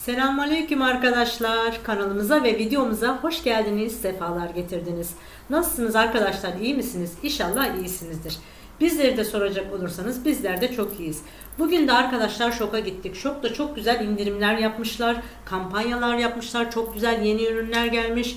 Selamünaleyküm arkadaşlar. Kanalımıza ve videomuza hoş geldiniz, sefalar getirdiniz. Nasılsınız arkadaşlar? İyi misiniz? İnşallah iyisinizdir. Bizleri de soracak olursanız bizler de çok iyiyiz. Bugün de arkadaşlar şoka gittik. Şokta çok güzel indirimler yapmışlar, kampanyalar yapmışlar, çok güzel yeni ürünler gelmiş.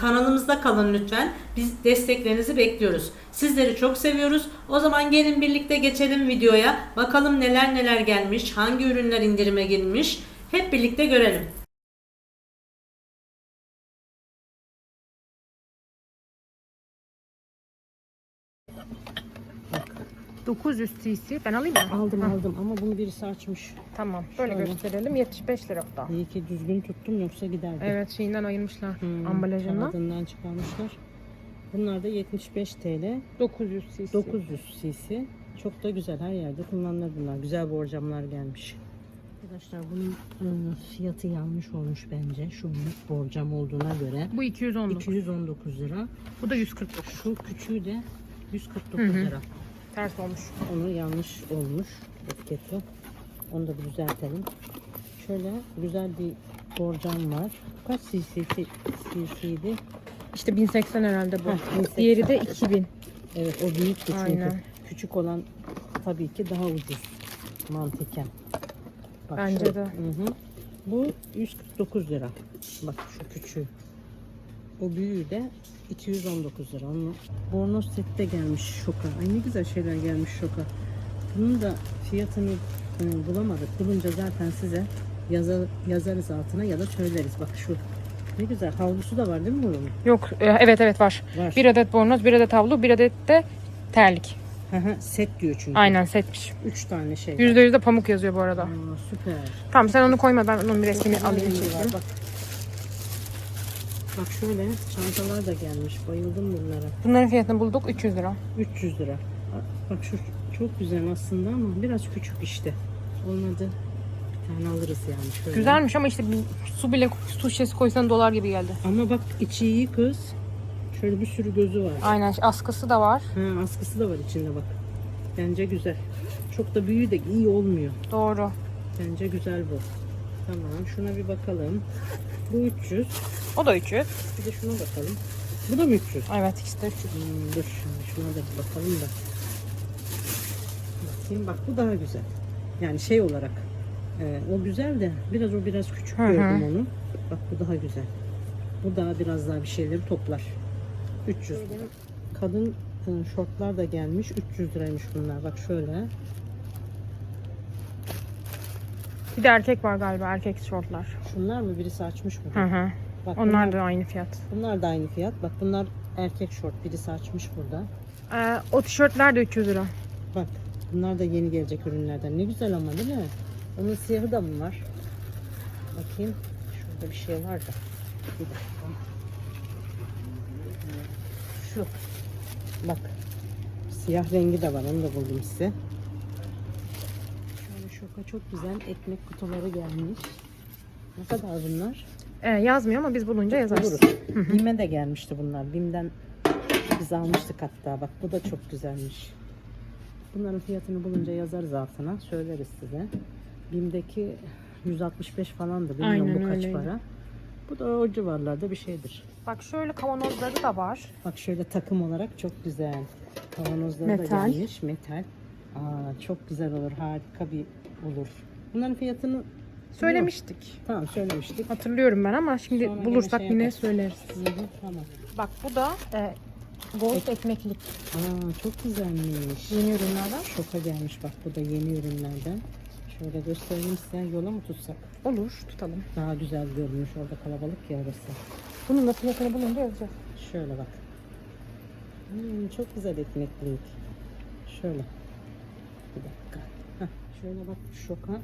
kanalımızda kalın lütfen. Biz desteklerinizi bekliyoruz. Sizleri çok seviyoruz. O zaman gelin birlikte geçelim videoya. Bakalım neler neler gelmiş, hangi ürünler indirime girmiş. Hep birlikte görelim. Bak 900 cc. Ben alayım mı? aldım Ha, aldım ama bunu birisi açmış. Tamam. Böyle Şöyle. gösterelim. 75 lira bu da. İyi ki düzgün tuttum yoksa giderdi. Evet şeyinden ayırmışlar. Hmm, ambalajından. Kağıdından çıkarmışlar. Bunlar da 75 TL. 900 cc. 900 cc. Çok da güzel her yerde kullanılır bunlar. Güzel borcamlar gelmiş. Arkadaşlar bunun ıı, fiyatı yanlış olmuş bence. Şu borcam olduğuna göre. Bu 219. 219 lira. Bu da 149. Şu küçüğü de 149 Hı hı. lira. Ters olmuş. Onu yanlış olmuş etiketi. Onu da bir düzeltelim. Şöyle güzel bir borcam var. Kaç cc cc'ydi? İşte 1080 herhalde bu. Heh, 1080. Diğeri de 2000. Evet o büyüktü çünkü. Aynen. Küçük olan tabii ki daha ucuz mantıken. Bak Bence şu- de. Hı hı. Bu 149 lira. Bak şu küçüğü. O büyüğü de 219 lira. Onun bornoz seti de gelmiş şoka. Ay ne güzel şeyler gelmiş şoka. Bunun da fiyatını e, bulamadık. Bulunca zaten size yazar, yazarız altına ya da söyleriz. Bak şu ne güzel havlusu da var değil mi bunun? Yok e, evet evet var. Var. Bir adet bornoz, bir adet havlu, bir adet de terlik. Hı hı, Set diyor çünkü. Aynen setmiş. 3 tane şey var. %100 de pamuk yazıyor bu arada. Aa, süper. Tamam sen onu koyma ben onun bir resmini alayım. güzel çekeyim. Bak. Bak şöyle çantalar da gelmiş. Bayıldım bunlara. Bunların fiyatını bulduk 300 lira. 300 lira. Bak şu çok güzel aslında ama biraz küçük işte. Olmadı. Bir tane alırız yani şöyle. Güzelmiş ama işte bir su bile su şişesi koysan dolar gibi geldi. Ama bak içi iyi kız. Şöyle bir sürü gözü var. Aynen askısı da var. Ha, askısı da var içinde bak. Bence güzel. Çok da büyüğü de iyi olmuyor. Doğru. Bence güzel bu. Tamam şuna bir bakalım. Bu 300. O da 300. Bir de şuna bakalım. Bu da mı 300? Evet ikisi de 300. Hmm, dur şimdi şuna da bir bakalım da. Bakayım bak bu daha güzel. Yani şey olarak e, o güzel de biraz o biraz küçük Hı hı. gördüm onu. Bak bu daha güzel. Bu daha biraz daha bir şeyleri toplar. 300 lira. Kadın e, şortlar da gelmiş. 300 liraymış bunlar. Bak şöyle. Bir de erkek var galiba erkek şortlar. Şunlar mı? Birisi açmış mı? Hı hı. Bak Onlar da aynı fiyat. bunlar da aynı fiyat. Bak bunlar erkek şort. Birisi açmış burada. Ee, o tişörtler de 300 lira. Bak bunlar da yeni gelecek ürünlerden. Ne güzel ama değil mi? Onun siyahı da mı var? Bakayım. Şurada bir şey var da. Bir dakika. Şu. Bak. Siyah rengi de var. Onu da buldum size. Şoka çok güzel ekmek kutuları gelmiş. Ne kadar bunlar? Ee, yazmıyor ama biz bulunca yazarız. Bim'e de gelmişti bunlar. Bim'den biz almıştık hatta. Bak bu da çok güzelmiş. Bunların fiyatını bulunca yazarız altına. Söyleriz size. Bim'deki 165 falandı. Bilmiyorum Aynen bu kaç öyleydi. para. Bu da o civarlarda bir şeydir. Bak şöyle kavanozları da var. Bak şöyle takım olarak çok güzel. Kavanozları da Metal. gelmiş. Metal. Aa, çok güzel olur. Harika bir olur. Bunların fiyatını Söylemiştik. tamam söylemiştik. Hatırlıyorum ben ama şimdi Sonra bulursak yine şey yine söyleriz. Hı hı, tamam. Bak bu da e, gold ekmeklik Aa, çok güzelmiş. yeni ürünlerden. Şoka gelmiş bak bu da yeni ürünlerden. Şöyle gösterelim size yola mı tutsak? Olur tutalım. Daha güzel görünüş orada kalabalık ya orası. Bunun da fiyatını bulunca yazacağız. Şöyle bak. Hmm, çok güzel ekmeklik. Şöyle. Bir dakika. Şöyle bak şoka.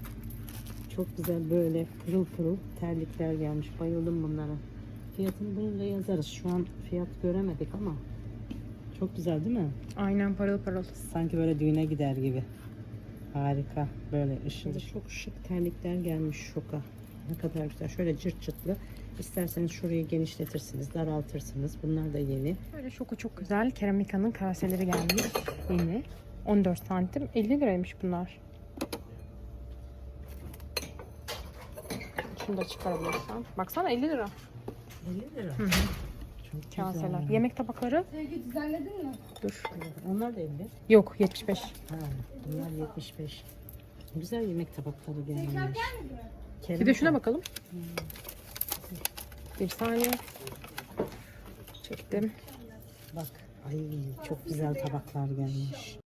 Çok güzel böyle pırıl pırıl terlikler gelmiş. Bayıldım bunlara. Fiyatını bulunca yazarız. Şu an fiyat göremedik ama Çok güzel değil mi? Aynen parıl parıl. Sanki böyle düğüne gider gibi. Harika. Böyle ışıl. Çok şık terlikler gelmiş şoka. Ne kadar güzel. Şöyle cırt cırtlı. İsterseniz şurayı genişletirsiniz, daraltırsınız. Bunlar da yeni. Böyle şoku çok güzel. Keramika'nın kaseleri gelmiş. Yeni. 14 santim. 50 liraymış bunlar. Şunu da çıkarabilirsem. Baksana 50 lira 50 lira. Hı hı. Çok kaseler. güzel. Yemek tabakları. Sevgi düzenledin mi? Dur. Onlar da 50. Yok 75. Ha, bunlar 75. Güzel yemek tabakları gelmiş. Bir de şuna bakalım. Bir saniye. Çektim. Bak. Ay çok güzel tabaklar gelmiş.